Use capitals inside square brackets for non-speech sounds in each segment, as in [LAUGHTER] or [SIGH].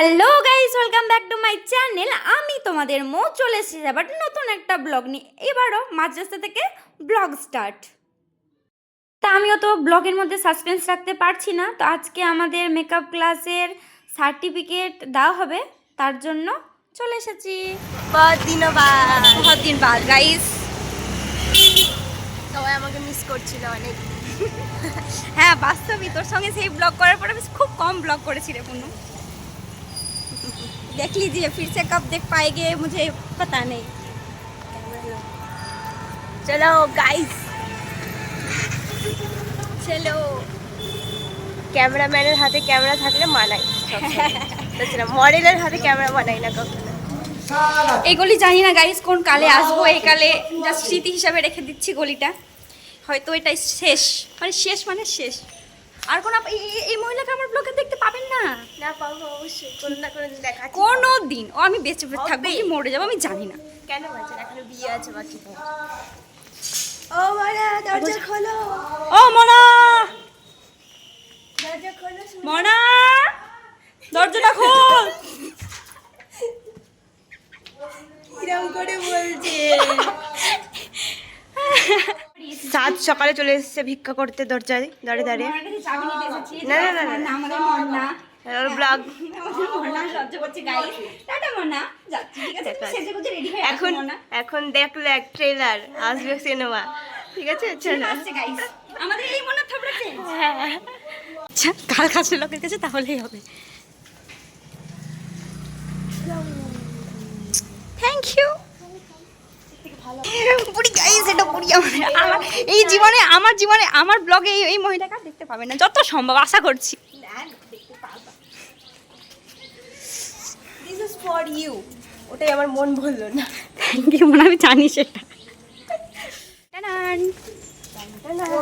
Hello guys welcome back to my channel আমি তোমাদের মো চলে এসেছি আবার নতুন একটা ব্লগ নিয়ে। এবারও মাঝ রাস্তা থেকে ব্লগ স্টার্ট তা আমিও তো ব্লগের মধ্যে সাসপেন্স রাখতে পারছি না। তো আজকে আমাদের মেকআপ ক্লাসের সার্টিফিকেট দেওয়া হবে। তার জন্য চলে এসেছি। দিনও বাদ দিন বাদ গাইস সবাই আমাকে মিস করছিল অনেক। [LAUGHS] হ্যাঁ বাস্তবই। তোর সঙ্গে সেই ব্লগ করার পর আমি খুব কম ব্লগ করেছি রে পুনু। देख लीजिए फिर से कब देख पाएंगे मुझे पता नहीं চলো গাইস চলো ক্যামেরাম্যানের হাতে ক্যামেরা থাকলে মানাই তাছাড়া মডেলের হাতে ক্যামেরা মানাই না কখনো এই গলি জানি না গাইস কোন কালে আসবো এই কালে জাস্ট স্মৃতি হিসাবে রেখে দিচ্ছি গলিটা হয়তো এটাই শেষ মানে শেষ মানে শেষ আর কোন এই মহিলাকে আমার ব্লগে দেখতে পাবেন না? না পাবো অবশ্যই। কোনো না কোনো দিন দেখা কোনো দিন ও আমি বেঁচে থাকব হবে। কি মরে যাব আমি জানি না। কেন বাচ্চার এখনও বিয়ে আছে বাকি ও মারা দরজা খোলো। ও মনা! দরজা খোলো মনা! দরজাটা খোল! কিরম করে বলছে? সকালে চলে এসেছে ভিক্ষা করতে দরজায় দাঁড়িয়ে দাঁড়িয়ে। না, না, না, হয়ে এখন এখন দেখলে এক ট্রেলার আসবে সিনেমা ঠিক আছে? চলো। আমাদের এই মন্না আচ্ছা কার কাছে লোকের কাছে? তাহলেই হবে। থ্যাংক ইউ পুরি গাইস এটা পুরি আমাদের আমার এই জীবনে আমার জীবনে আমার ব্লগে এই এই মহিলাকে আর দেখতে পাবেন না যত সম্ভব আশা করছি দিস ইজ ফর ইউ ওটাই আমার মন বললো না থ্যাংক ইউ মনে আমি জানি সেটা টানান।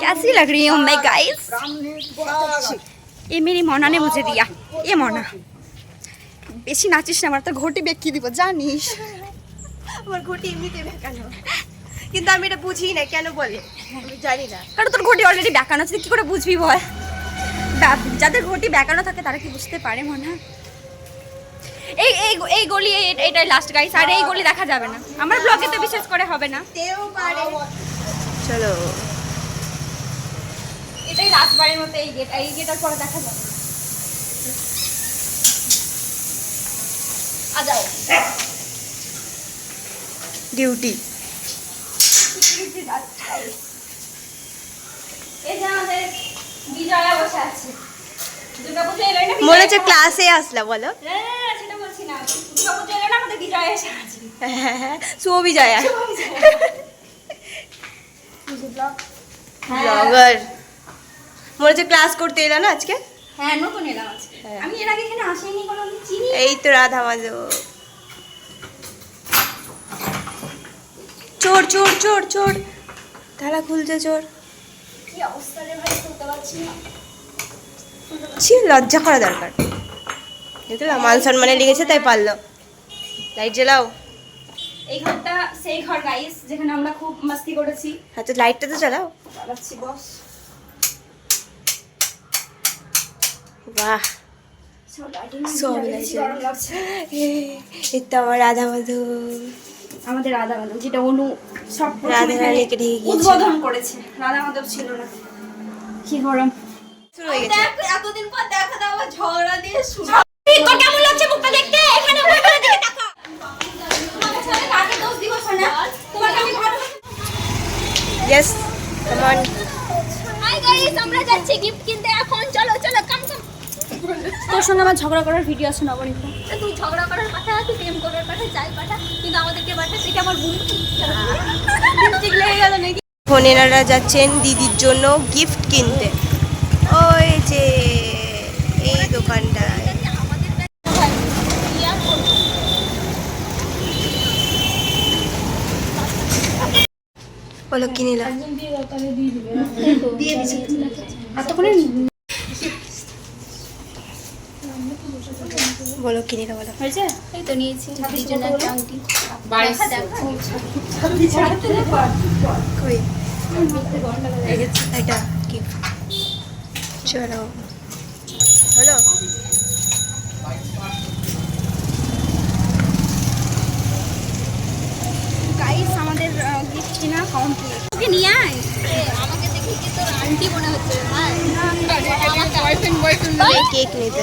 कैसी लग रही हूँ मैं गाइस ये मेरी मोना ने मुझे दिया ये मोना বেশি নাচিস না আমার তো ঘটি বেঁকিয়ে দিব জানিস আমার ঘটি এমনিতে বেঁকানো কিন্তু আমি এটা বুঝি না কেন বলে? আমি জানি না। কারণ তোর ঘটি অলরেডি বেঁকানো আছে কি করে বুঝবি বা- যাদের ঘটি বেঁকানো থাকে তারা কি বুঝতে পারে মনে? এই এই এই গলি এই- এটাই লাস্ট গাইস আর এই গলি দেখা যাবে না। আমার ব্লগে তো বিশেষ করে হবে না। তেও পারে। চলো। এটাই রাতবারের মতো এই গেট এই গেটার পরে দেখা যাবে। আ যাও। ডিউটি। মনে হচ্ছে ক্লাসে আসলা বলো। না, না, না, সেটা বলছি না। দুর্গা পুজো এলো না আমাদের বিজয়া এসে আছে। শুভবি জয়া হ্যাঁ ব্লগার মনে হচ্ছে ক্লাস করতে এলো না আজকে? হ্যাঁ নতুন এলাম আজকে। হ্যাঁ। আমি এর আগে এখানে আসিনি কোনো চিনি। এই তো রাধা মাধব। চোর চোর চোর চোর। তালা খুলছে চোর। ছি লজ্জা করা দরকার। দেখলাম মান সম্মানে লেগেছে তাই পারল। লাইট জ্বালাও। এই ঘরটা সেই ঘর গাইস যেখানে আমরা খুব মাস্তি করেছি। হ্যাঁ তো লাইটটা তো জ্বালাও। চালাচ্ছি বস বাহ। সব লাগছে। এই তো আমার রাধা মাধব আমাদের রাধা মাধব যেটা অনু সব। উদ্বোধন করেছে। রাধা মাধব ছিল না। কি গরম। এতদিন পর দেখা দাও ঝগড়া দিয়ে শুরু। তোর কেমন লাগছে মুখটা দেখতে? এখানে মুখটা দিকে তাকা তোমাকে সাথে কাকে দোষ দিব শোনা তোমাকে আমি ভালো ইয়েস কমন হাই গাইস আমরা যাচ্ছি গিফট কিনতে। এখন চলো চলো কাম কাম তোর সঙ্গে আমার ঝগড়া করার ভিডিও আছে নবনীতা। তুই ঝগড়া করার কথা তুই প্রেম করার কথা যাই পাঠা কিন্তু আমাদেরকে পাঠা সেটা আমার বোন লিপস্টিক লেগে গেল নাকি? বোনেরা যাচ্ছেন দিদির জন্য গিফট কিনতে। ওই যে এই দোকানটায়। বলো কি নিলাম এতক্ষণে বলো কিনে নেব হয়েছে তো নিয়েছি এটা চলো হলো গাইস আমাদের গিফট কিনা কমপ্লিট ওকে নিয়ে আয় আমাকে দেখে কি তোর আন্টি মনে হচ্ছে না কেক নিতে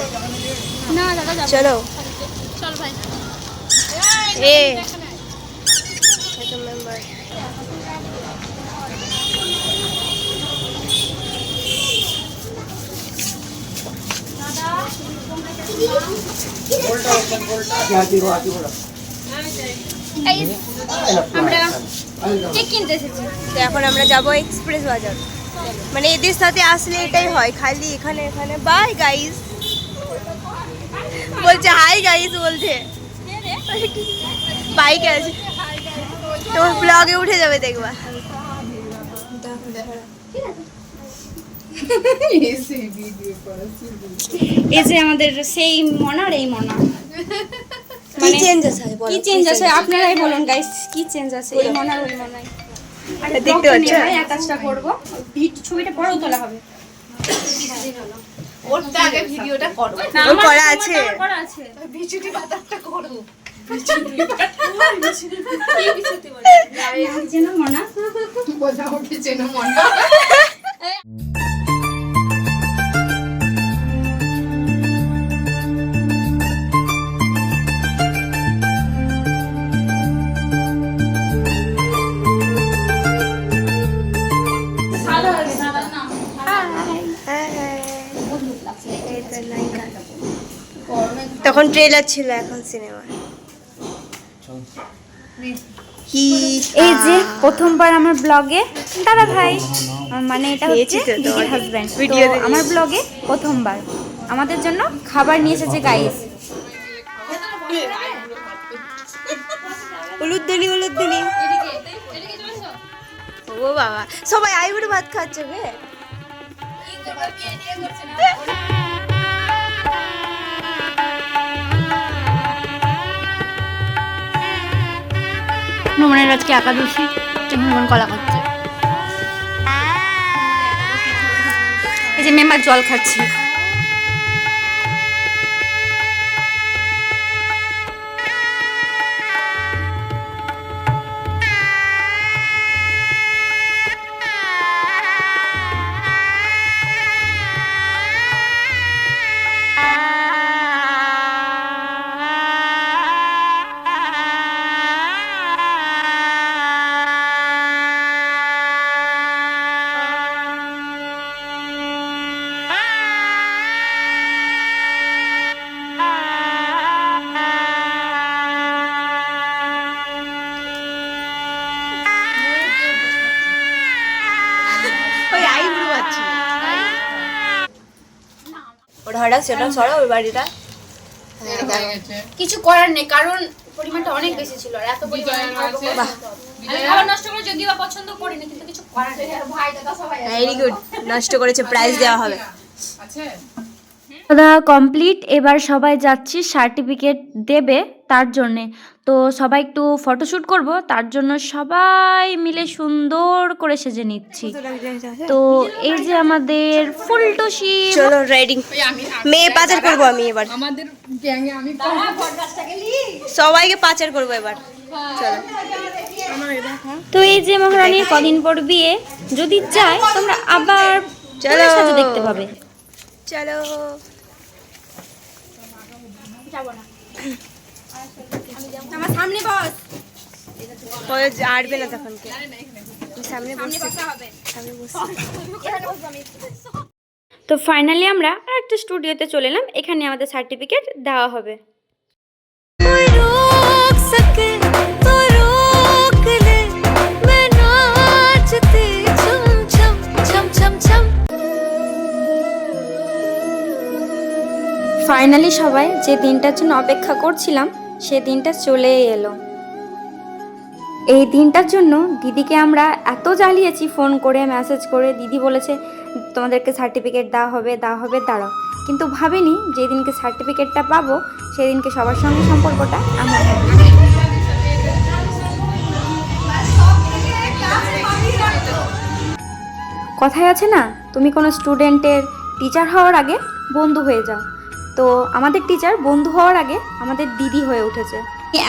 চল। এ। আমরা কেক তো এখন আমরা যাব এক্সপ্রেস বাজার। মানে এদের সাথে আসলে এটাই হয় খালি এখানে এখানে। বাই গাইস বলছে হাই গাইস বলছে। বাইক আছে। তোমার ব্লগে উঠে যাবে দেখবা। এই যে আমাদের সেই মনার এই মনা। কি চেঞ্জ আছে কি চেঞ্জ আছে আপনারাই বলুন গাইস কি চেঞ্জ আছে এই মনার ওই মনায় দেখতে পাচ্ছ? অ্যাটাচটা করব। ভিড- ছবিটা পরেও তোলা হবে। ওর আমার করা তোমার আছে। আমার করা। আছে চেনো মনা? হ্যাঁ, [LAUGHS] তখন ট্রেলার ছিল এখন সিনেমা কি এই যে প্রথমবার আমার ব্লগে দাদা ভাই মানে এটা হচ্ছে দিদির হাজব্যান্ড ভিডিও আমার ব্লগে প্রথমবার। আমাদের জন্য খাবার নিয়ে এসেছে গাইস উলুদ্দনি উলুদ্দনি ও বাবা সবাই আইবুড়ো ভাত খাচ্ছে বে। নোমানের আজকে একাদশী নোমান কলা করছে এই যে মেম্বার জল খাচ্ছে। ওটা হঠাৎ সেটা সরা ওই বাড়িটা। কিছু করার নেই কারণ পরিমাণটা অনেক বেশি ছিল আর এত পরিমাণে নষ্ট করে যদিও পছন্দ করি না কিন্তু কিছু করার নেই। ভাই দাদা সবাই ভেরি গুড নষ্ট করেছে প্রাইজ দেওয়া হবে। দাদা কমপ্লিট এবার সবাই যাচ্ছি সার্টিফিকেট দেবে তার জন্যে। তো সবাই একটু ফটোশ্যুট করব তার জন্য সবাই মিলে সুন্দর করে সেজে নিচ্ছি। তো এই যে আমাদের ফুলটুসি চলো রাইডিং মেয়ে পাচার করব আমি এবার। আমাদের গ্যাংয়ে আমি সবাইকে পাচার করব এবার। চলো। তো এই যে মহারানীর কদিন পর বিয়ে যদি চাই তোমরা আবার চলো। দেখতে পাবে। চলো। আমার সামনে বস। পরে আড়বে না তখন সামনে হবে। তো ফাইনালি আমরা আর একটা স্টুডিওতে চলে এলাম। এখানে আমাদের সার্টিফিকেট দেওয়া হবে। ফাইনালি সবাই যে দিনটার জন্য অপেক্ষা করছিলাম সে দিনটা চলে এলো। এই দিনটার জন্য দিদিকে আমরা এত জ্বালিয়েছি, ফোন করে মেসেজ করে, দিদি বলেছে, তোমাদেরকে সার্টিফিকেট দেওয়া হবে দেওয়া হবে, দাঁড়াও। কিন্তু ভাবিনি যেদিনকে সার্টিফিকেটটা পাবো, সেদিনকে সবার সঙ্গে সম্পর্কটা আমার কথায় আছে না, তুমি কোনো স্টুডেন্টের টিচার হওয়ার আগে বন্ধু হয়ে যাও। তো আমাদের টিচার বন্ধু হওয়ার আগে আমাদের দিদি হয়ে উঠেছে।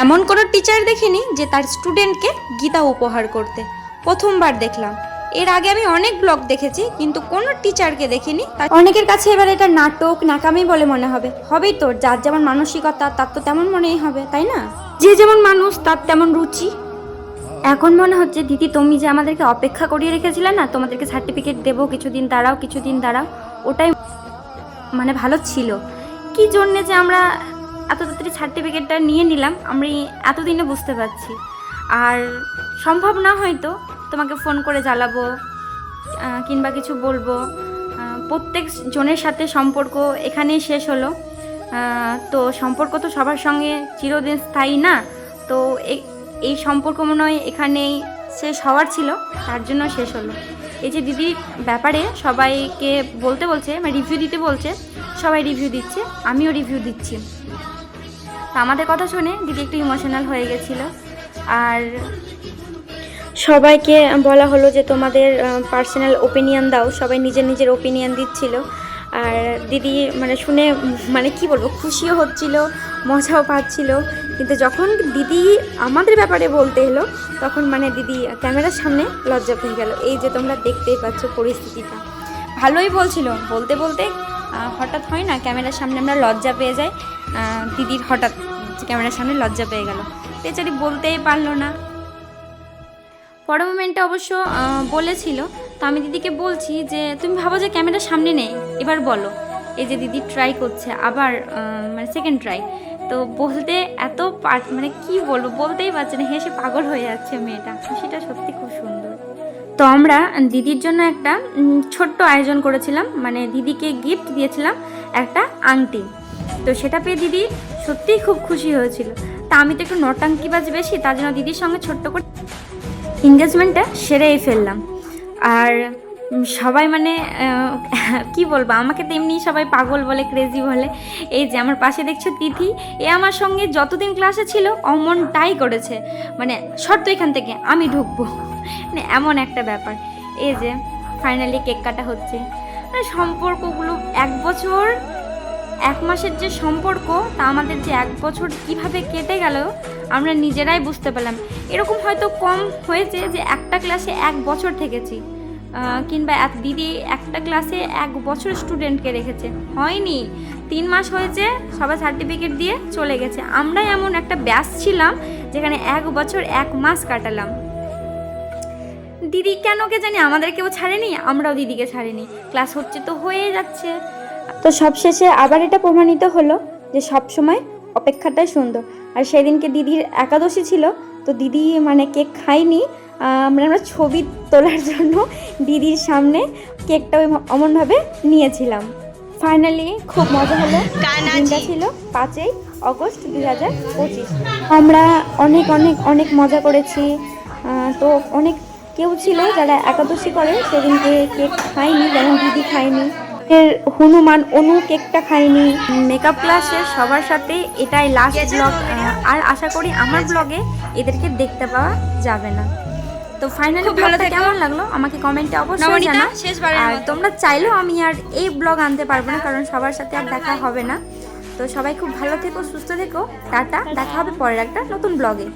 এমন কোনো টিচার দেখিনি যে তার স্টুডেন্টকে গীতা উপহার করতে। প্রথমবার দেখলাম। এর আগে আমি অনেক ব্লগ দেখেছি, কিন্তু কোনো টিচারকে দেখিনি। অনেকের কাছে এবার এটা নাটক, নাকামি বলে মনে হবে। হবেই তো, যার যেমন মানসিকতা, তার তো তেমন মনেই হবে, তাই না? যে যেমন মানুষ, তার তেমন রুচি। এখন মনে হচ্ছে, দিদি, তুমি যে আমাদেরকে অপেক্ষা করিয়ে রেখেছিলে না, তোমাদেরকে সার্টিফিকেট দেবো, কিছুদিন দাঁড়াও কিছুদিন দাঁড়াও, ওটাই মানে ভালো ছিল। কি জন্যে যে আমরা এত তাড়াতাড়ি সার্টিফিকেটটা নিয়ে নিলাম, আমি এতদিনে বুঝতে পারছি। আর সম্ভব না হয়তো তোমাকে ফোন করে জ্বালাবো কিংবা কিছু বলব। প্রত্যেক জনের সাথে সম্পর্ক এখানেই শেষ হলো। তো সম্পর্ক তো সবার সঙ্গে চিরদিন স্থায়ী না। তো এই সম্পর্ক মনে হয় এখানেই শেষ হওয়ার ছিল, তার জন্য শেষ হলো। এই যে দিদির ব্যাপারে সবাইকে বলতে বলছে মানে রিভিউ দিতে বলছে সবাই রিভিউ দিচ্ছে, আমিও রিভিউ দিচ্ছি। তো আমাদের কথা শুনে দিদি একটু ইমোশনাল হয়ে গেছিল। আর সবাইকে বলা হলো যে তোমাদের পার্সোনাল ওপিনিয়ন দাও, সবাই নিজের নিজের ওপিনিয়ন দিচ্ছিল। আর দিদি মানে শুনে মানে কি বলব, খুশিও হচ্ছিল, মজাও পাচ্ছিল। কিন্তু যখন দিদি আমাদের ব্যাপারে বলতে এলো, তখন মানে দিদি ক্যামেরার সামনে লজ্জা পেয়ে গেল। এই যে তোমরা দেখতেই পাচ্ছ পরিস্থিতিটা। ভালোই বলছিল, বলতে বলতে হঠাৎ হয় না, ক্যামেরার সামনে আমরা লজ্জা পেয়ে যাই। দিদির হঠাৎ ক্যামেরার সামনে লজ্জা পেয়ে গেল। বেচারি বলতেই পারল না। পরের মোমেন্টে অবশ্য বলেছিল, তো আমি দিদিকে বলছি যে, তুমি ভাবো যে ক্যামেরার সামনে নেই, এবার বলো। এই যে দিদি ট্রাই করছে, আবার মানে সেকেন্ড ট্রাই তো বলতে এত পার- মানে কি বলব, বলতেই পারছে না, হেসে পাগল হয়ে যাচ্ছে মেয়েটা। সেটা সত্যি খুব সুন্দর। তো আমরা দিদির জন্য একটা ছোট্ট আয়োজন করেছিলাম। মানে দিদিকে গিফট দিয়েছিলাম একটা আংটি। তো সেটা পেয়ে দিদি সত্যিই খুব খুশি হয়েছিল। তা আমি তো একটু নটাঙ্কিবাজ বেশি, তার জন্য দিদির সঙ্গে ছোট্ট করে এঙ্গেজমেন্টটা সেরেই ফেললাম। আর সবাই মানে কি বলব, আমাকে তেমনি সবাই পাগল বলে ক্রেজি বলে। এই যে আমার পাশে দেখছ তিথি এ আমার সঙ্গে যতদিন ক্লাসে ছিল, অমনটাই করেছে। মানে শর্ত এখান থেকে, আমি ঢুকবো। মানে এমন একটা ব্যাপার। এই যে ফাইনালি কেক কাটা হচ্ছে। মানে সম্পর্কগুলো এক বছর, এক মাসের যে সম্পর্ক, তা আমাদের যে এক বছর কীভাবে কেটে গেল, আমরা নিজেরাই বুঝতে পারলাম। এরকম হয়তো কম হয়েছে যে একটা ক্লাসে এক বছর থেকেছি কিংবা এক দিদি একটা ক্লাসে এক বছর স্টুডেন্টকে রেখেছে। হয়নি। তিন মাস হয়েছে সবাই সার্টিফিকেট দিয়ে চলে গেছে। আমরাই এমন একটা ব্যাস ছিলাম, যেখানে এক বছর এক মাস কাটালাম। দিদি কেন কে জানি আমাদের কেউ ছাড়েনি আমরাও দিদিকে ছাড়েনি। ক্লাস হচ্ছে তো হয়ে যাচ্ছে। তো সবশেষে আবার এটা প্রমাণিত হলো যে সব সময় অপেক্ষাটাই সুন্দর। আর সেদিনকে দিদির একাদশী ছিল তো দিদি মানে কেক খাইনি আমরা আমরা ছবি তোলার জন্য দিদির সামনে কেকটা ওই অমনভাবে নিয়েছিলাম। ফাইনালি খুব মজা হলো। দিনটা ছিল পাঁচই অগস্ট দুই হাজার পঁচিশ। আমরা অনেক অনেক অনেক মজা করেছি। তো অনেক কেউ ছিল যারা একাদশী করে সেদিনকে কেক খায়নি যেমন দিদি খায়নি। এর হনুমান অনু কেকটা খায়নি। মেকআপ ক্লাসের সবার সাথে এটাই লাস্ট ব্লগ আর আশা করি আমার ব্লগে এদেরকে দেখতে পাওয়া যাবে না। তো ফাইনালি ভালো কেমন লাগল? আমাকে কমেন্টে অবশ্যই জানা আর তোমরা চাইলেও আমি আর এই ব্লগ আনতে পারব না কারণ সবার সাথে আর দেখা হবে না। তো সবাই খুব ভালো থেকো সুস্থ থেকো। টাটা দেখা হবে পরের একটা নতুন ব্লগে